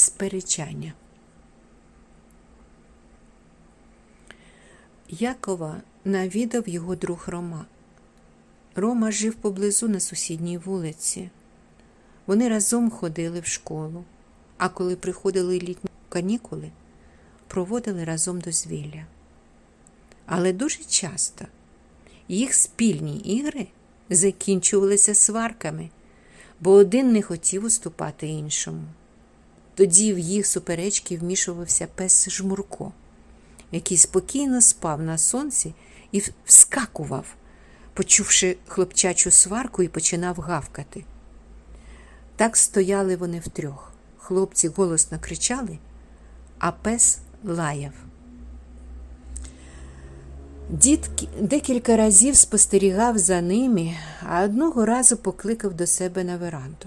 Сперечання. Якова навідав його друг Рома. Рома жив поблизу на сусідній вулиці. Вони разом ходили в школу, а коли приходили літні канікули, проводили разом дозвілля. Але дуже часто їх спільні ігри закінчувалися сварками, бо один не хотів уступати іншому. Тоді в їх суперечки вмішувався пес Жмурко, який спокійно спав на сонці і вскакував, почувши хлопчачу сварку, і починав гавкати. Так стояли вони втрьох. Хлопці голосно кричали, а пес лаяв. Дід декілька разів спостерігав за ними, а одного разу покликав до себе на веранду.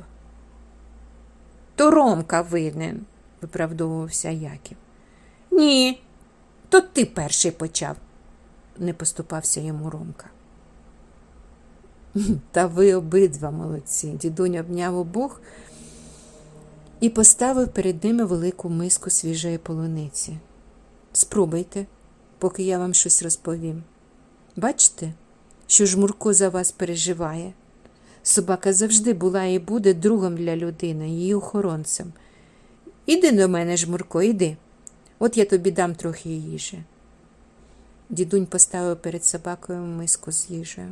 То Ромка винен, виправдовувався Яків. Ні, то ти перший почав, не поступався йому Ромка. Та ви обидва молодці. Дідунь обняв обох і поставив перед ними велику миску свіжої полуниці. Спробуйте, поки я вам щось розповім. Бачите, що жмурко за вас переживає. Собака завжди була і буде другом для людини, її охоронцем. Іди до мене, жмурко, іди. От я тобі дам трохи їжі. Дідунь поставив перед собакою миску з їжею.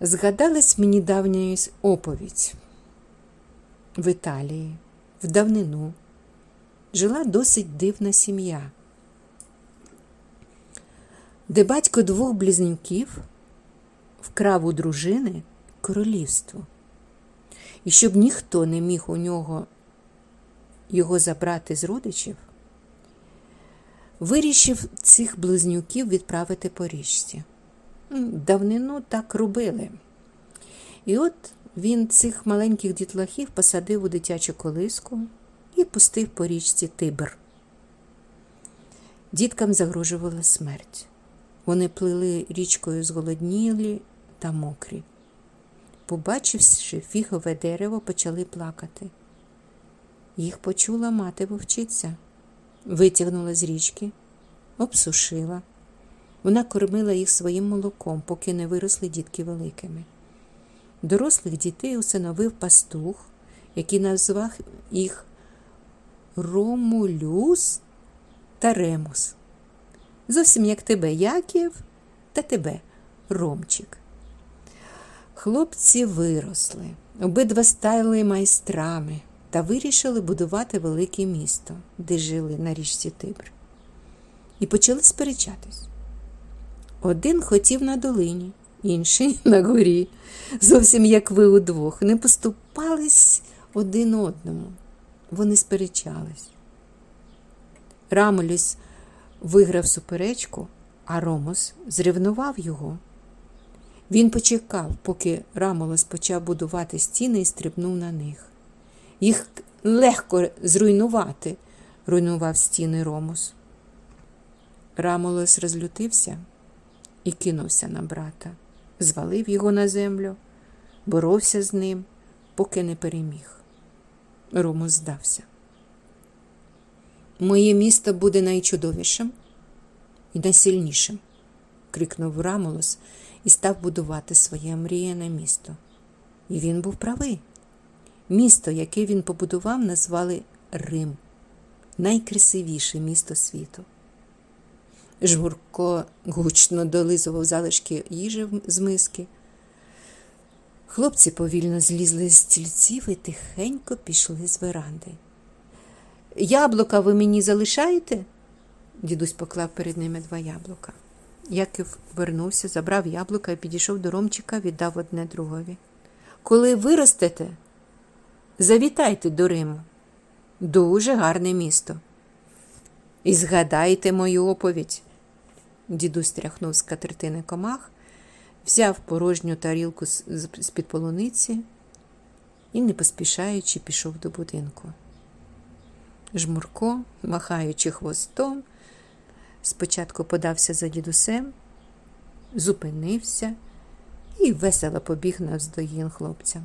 Згадалась мені давня оповідь. В Італії, в давнину, жила досить дивна сім'я, де батько двох близнюків вкрав у дружини королівство. І щоб ніхто не міг у нього його забрати з родичів, вирішив цих близнюків відправити по річці. Давнину так робили. І от він цих маленьких дітлахів посадив у дитячу колиску і пустив по річці Тибр. Діткам загрожувала смерть. Вони плили річкою зголоднілі та мокрі. Побачивши фігове дерево, почали плакати. Їх почула мати вовчиця, витягнула з річки, обсушила. Вона кормила їх своїм молоком, поки не виросли дітки великими. Дорослих дітей усиновив пастух, який назвав їх Ромулюс та Ремус. Зовсім як тебе, Яків, та тебе, Ромчик. Хлопці виросли, обидва стали майстрами та вирішили будувати велике місто, де жили на річці Тибр. І почали сперечатись. Один хотів на долині, інший на горі, зовсім як ви удвох, не поступались один одному. Вони сперечались. Рамолюсь виграв суперечку, а Ромос зрівнував його. Він почекав, поки Рамолос почав будувати стіни і стрибнув на них. Їх легко зруйнувати, руйнував стіни Ромос. Рамолос розлютився і кинувся на брата, звалив його на землю, боровся з ним, поки не переміг. Ромос здався. Моє місто буде найчудовішим і найсильнішим, крикнув Рамолос і став будувати своє мріяне місто. І він був правий. Місто, яке він побудував, назвали Рим, найкрасивіше місто світу. Жгурко гучно долизував залишки їжі з миски. Хлопці повільно злізли з стільців і тихенько пішли з веранди. Яблука ви мені залишаєте? Дідусь поклав перед ними два яблука. Яків вернувся, забрав яблука і підійшов до Ромчика, віддав одне другові. Коли виростете, завітайте до Риму. Дуже гарне місто. І згадайте мою оповідь. Дідусь тряхнув з катертини комах, взяв порожню тарілку з-під полуниці і, не поспішаючи, пішов до будинку. Жмурко, махаючи хвостом, спочатку подався за дідусем, зупинився і весело побіг навздоїн хлопцям.